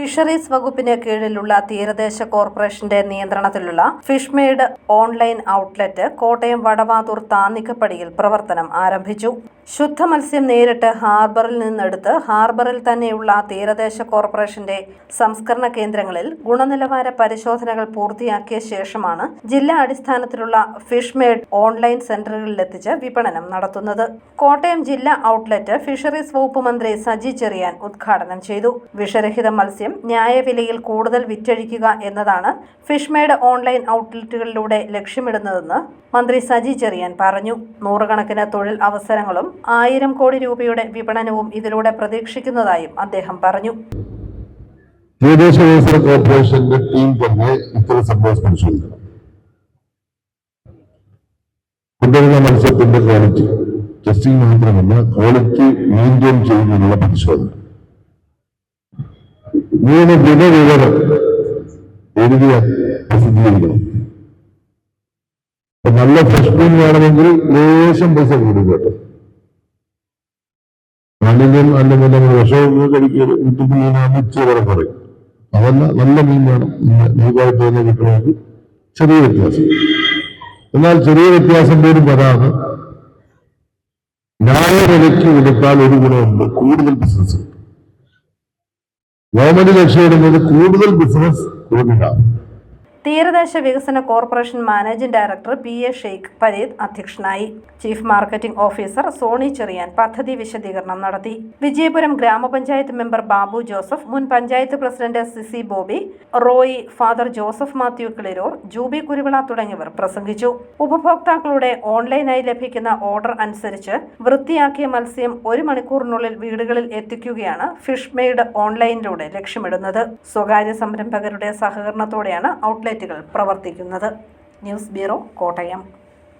Fisheries വകുപ്പിന് കീഴിലുള്ള തീരദേശ കോർപ്പറേഷന്റെ നിയന്ത്രണത്തിലുള്ള Fishmaid online outlet Kottayam Vadavathoor താന്നിക്കപ്പടിയിൽ പ്രവർത്തനം ആരംഭിച്ചു. ശുദ്ധ മത്സ്യം നേരിട്ട് ഹാർബറിൽ നിന്നെടുത്ത് ഹാർബറിൽ തന്നെയുള്ള തീരദേശ കോർപ്പറേഷന്റെ സംസ്കരണ കേന്ദ്രങ്ങളിൽ ഗുണനിലവാര പരിശോധനകൾ പൂർത്തിയാക്കിയ ശേഷമാണ് ജില്ലാ അടിസ്ഥാനത്തിലുള്ള ഫിഷ്മെയ്ഡ് ഓൺലൈൻ സെന്ററുകളിലെത്തിച്ച് വിപണനം നടത്തുന്നത്. കോട്ടയം ജില്ലാ ഔട്ട്ലെറ്റ് ഫിഷറീസ് വകുപ്പ് മന്ത്രി സജി ചെറിയാൻ ഉദ്ഘാടനം ചെയ്തു. വിഷരഹിത മത്സ്യം ന്യായവിലയിൽ കൂടുതൽ വിറ്റഴിക്കുക എന്നതാണ് ഫിഷ്മേഡ് ഓൺലൈൻ ഔട്ട്ലെറ്റുകളിലൂടെ ലക്ഷ്യമിടുന്നതെന്ന് മന്ത്രി സജി ചെറിയാൻ പറഞ്ഞു. നൂറുകണക്കിന് തൊഴിൽ അവസരങ്ങളും ആയിരം കോടി രൂപയുടെ വിപണനവും ഇതിലൂടെ പ്രതീക്ഷിക്കുന്നതായും അദ്ദേഹം പറഞ്ഞു. മത്സ്യത്തിന്റെ ക്വാളിറ്റി ടെസ്റ്റിംഗ് മാത്രമല്ല ക്വാളിറ്റി മെയിന്റെയിൻ ചെയ്യുന്നതിനുള്ള പരിശോധന മൂന്ന് ഗുണവിവരം എഴുതിയ പ്രസിദ്ധീകരിക്കണം. നല്ല പ്രശ്നം വേണമെങ്കിൽ ലേശം പൈസ കൂടും കേട്ടോ. മണ്ണിലും അല്ലെങ്കിൽ നമ്മൾ വിഷമൊന്നും കഴിക്കരുത് മീനാന്ന് ഇച്ചിരി പറയും. അതല്ല നല്ല മീൻ വേണം. നീവായിട്ട് തന്നെ കിട്ടണമെങ്കിൽ ചെറിയ വ്യത്യാസം. എന്നാൽ ചെറിയ വ്യത്യാസം പോലും വരാതെ ന്യായവിലയ്ക്ക് കൊടുത്താൽ ഒരു ഗുണമുണ്ട്. കൂടുതൽ ബിസിനസ് കിട്ടും ഗവൺമെന്റ് ലക്ഷ്യമിടുന്നത് കൂടുതൽ ബിസിനസ് കൂടുതലാണ് തീരദേശ വികസന corporation managing director P A Sheikh Pareed അധ്യക്ഷനായി chief marketing officer Soni Cheriyan പദ്ധതി വിശദീകരണം നടത്തി. വിജയപുരം ഗ്രാമപഞ്ചായത്ത് മെമ്പർ ബാബു ജോസഫ് മുൻ പഞ്ചായത്ത് പ്രസിഡന്റ് സിസി ബോബി റോയി ഫാദർ ജോസഫ് മാത്യു കിളിരൂർ ജൂബി കുരുവിള തുടങ്ങിയവർ പ്രസംഗിച്ചു. ഉപഭോക്താക്കളുടെ ഓൺലൈനായി ലഭിക്കുന്ന ഓർഡർ അനുസരിച്ച് വൃത്തിയാക്കിയ മത്സ്യം ഒരു മണിക്കൂറിനുള്ളിൽ വീടുകളിൽ എത്തിക്കുകയാണ് ഫിഷ് മെയ്ഡ് ഓൺലൈനിലൂടെ ലക്ഷ്യമിടുന്നത്. സ്വകാര്യ സംരംഭകരുടെ സഹകരണത്തോടെയാണ് ഔട്ട്ലെറ്റുകൾ പ്രവർത്തിക്കുന്നത്. News bureau Kottayam.